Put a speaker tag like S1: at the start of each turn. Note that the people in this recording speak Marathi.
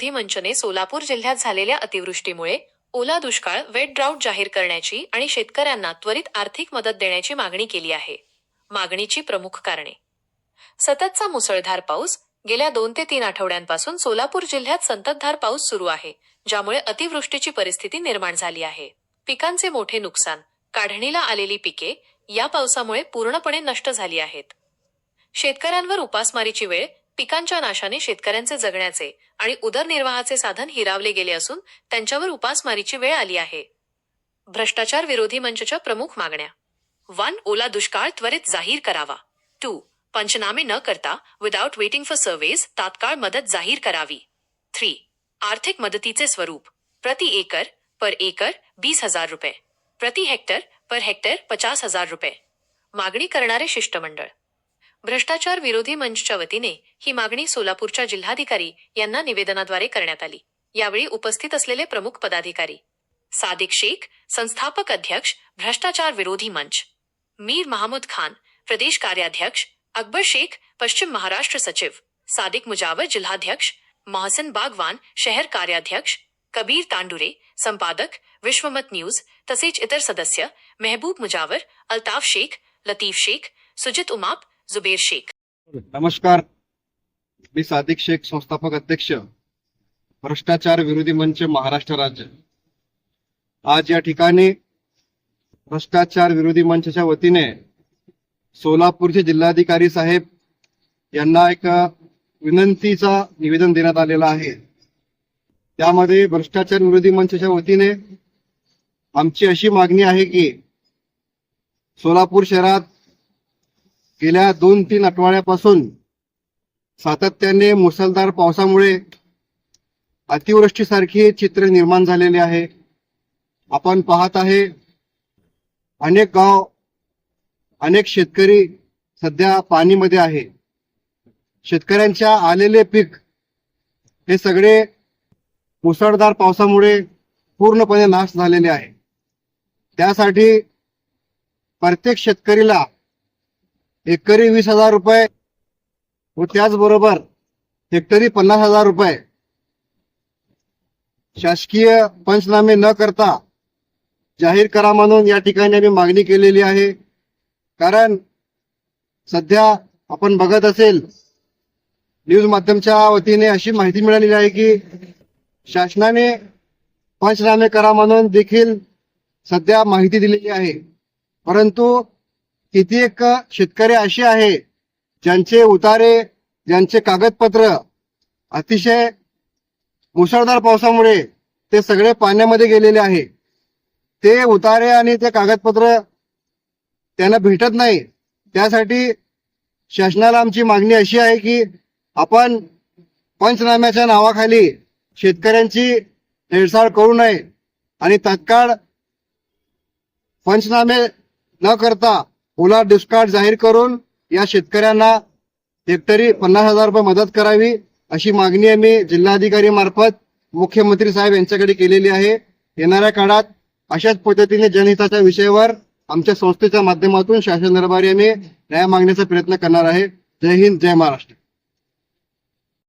S1: विरोधी मंचने सोलापूर जिल्ह्यात झालेल्या अतिवृष्टीमुळे ओला दुष्काळ वेट ड्राऊट जाहीर करण्याची आणि शेतकऱ्यांना त्वरित आर्थिक मदत देण्याची मागणी केली आहे. मागणीची प्रमुख कारणे. सततचा मुसळधार पाऊस. गेल्या दोन ते तीन आठवड्यांपासून सोलापूर जिल्ह्यात संततधार पाऊस सुरू आहे ज्यामुळे अतिवृष्टीची परिस्थिती निर्माण झाली आहे. पिकांचे मोठे नुकसान काढणीला आलेली पिके या पावसामुळे पूर्णपणे नष्ट झाली आहेत. शेतकऱ्यांवर उपासमारीची वेळ पिकांच्या नाशाने शेतकऱ्यांचे जगण्याचे आणि उदरनिर्वाहाचे साधन हिरावले गेले असून त्यांच्यावर उपासमारीची वेळ आली आहे. भ्रष्टाचार विरोधी मंचच्या प्रमुख मागण्या. वन ओला दुष्काळ त्वरित जाहीर करावा. टू पंचनामे न करता विदाउट वेटिंग फॉर सर्व्हेज तात्काळ मदत जाहीर करावी. थ्री आर्थिक मदतीचे स्वरूप. प्रति एकर पर एकर बीस हजार रुपये. प्रति हेक्टर पर हेक्टर पचास हजार रुपये. मागणी करणारे शिष्टमंडळ. भ्रष्टाचार विरोधी मंचच्या वतीने ही मागणी सोलापूरच्या जिल्हाधिकारी यांना निवेदनाद्वारे करण्यात आली. यावेळी उपस्थित असलेले प्रमुख पदाधिकारी. सादिक शेख संस्थापक अध्यक्ष भ्रष्टाचार विरोधी मंच. मीर महमूद खान प्रदेश कार्याध्यक्ष अकबर शेख पश्चिम महाराष्ट्र सचिव. सादिक मुजावर जिल्हाध्यक्ष. मोहसन बागवान शहर कार्याध्यक्ष. कबीर तांडुरे संपादक. विश्वमत न्यूज तसेच इतर सदस्य. मेहबूब मुजावर अल्ताफ शेख लतीफ शेख सुजित उमाप जुबेर शेख.
S2: नमस्कार. मी सादिक शेख संस्थापक अध्यक्ष. भ्रष्टाचार विरोधी मंच महाराष्ट्र राज्य. आज या ठिकाणी भ्रष्टाचार विरोधी मंचच्या वतीने सोलापूरचे जिल्हाधिकारी साहेब यांना एक विनंतीचा निवेदन देण्यात आलेला आहे. त्यामध्ये भ्रष्टाचार विरोधी मंचच्या वतीने आमची अशी मागणी आहे की सोलापूर शहरात गेल्या दोन तीन आठवड्यापासून सातत्याने मुसळधार पावसामुळे अतिवृष्टीसारखे चित्र निर्माण झालेले आहे. आपण पाहत आहे अनेक गाव अनेक शेतकरी सध्या पाणीमध्ये आहे. शेतकऱ्यांच्या आलेले पीक हे सगळे मुसळधार पावसामुळे पूर्णपणे नाश झालेले आहे. त्यासाठी प्रत्येक शेतकरीला एकरी वीस हजार रुपये व त्याचबरोबर हेक्टरी पन्नास हजार रुपये. शासकीय पंचनामे न करता जाहीर करा म्हणून या ठिकाणी आम्ही मागणी केलेली आहे. कारण सध्या आपण बघत असेल न्यूज माध्यमच्या वतीने अशी माहिती मिळालेली आहे की शासनाने पंचनामे करा म्हणून देखील सध्या माहिती दिलेली आहे. परंतु कित्येक शेतकरी असे आहे ज्यांचे उतारे ज्यांचे कागदपत्र अतिशय मुसळधार पावसामुळे ते सगळे पाण्यामध्ये गेलेले आहे ते उतारे आणि ते कागदपत्र त्यांना भेटत नाही. त्यासाठी शासनाला आमची मागणी अशी आहे की आपण पंचनाम्याच्या नावाखाली शेतकऱ्यांची हेळसाळ करू नये आणि तत्काळ पंचनामे न करता ओला दुष्काळ जाहीर करून या शेतकऱ्यांना हेक्टरी पन्नास हजार रुपये मदत करावी अशी मागणी आम्ही जिल्हाधिकारी मार्फत मुख्यमंत्री साहेब यांच्याकडे केलेली आहे. येणाऱ्या काळात अशाच पद्धतीने जनहिताच्या विषयावर आमच्या संस्थेच्या माध्यमातून शासन दरबारी आम्ही न्याय मागण्याचा प्रयत्न करणार आहे. जय हिंद जय महाराष्ट्र.